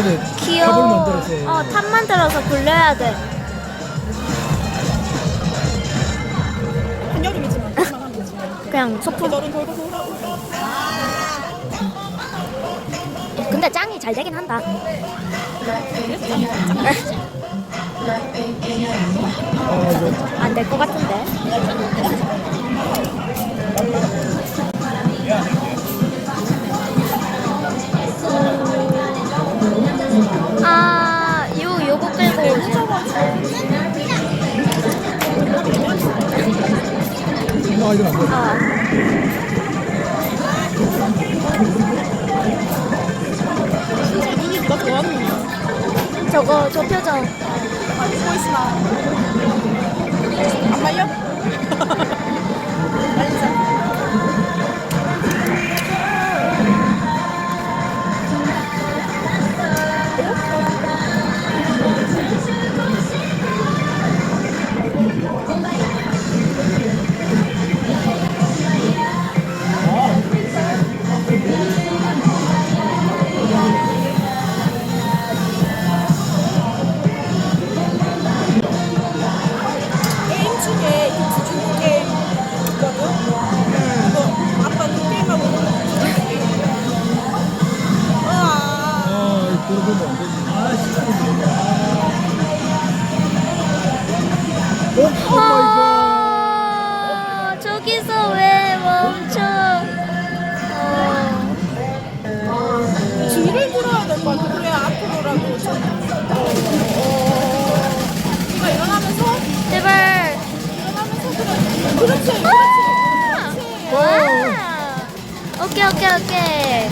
돼. 어, 탑 만들어서 굴려야 돼. 한여름이지만 그만 하면 되지. 그냥 소품. 너는 돌고 돌아오고. 근데 짱이 잘 되긴 한다. 안 될 것 같은데. 아, 이건 안 돼. 어. 저거 저 표정. 아, 보이스나. 중에 그 주중국 게임 있거든? 그거 아빠 그 게임하고 아, 그러면 안 되지. 아. 오, 오 마이 갓. 아, 저기서 왜 멈춰? 어. 줄을 들어야 될 것 같아 그래야 앞으로라도 좀 오케이 오케이 오케이.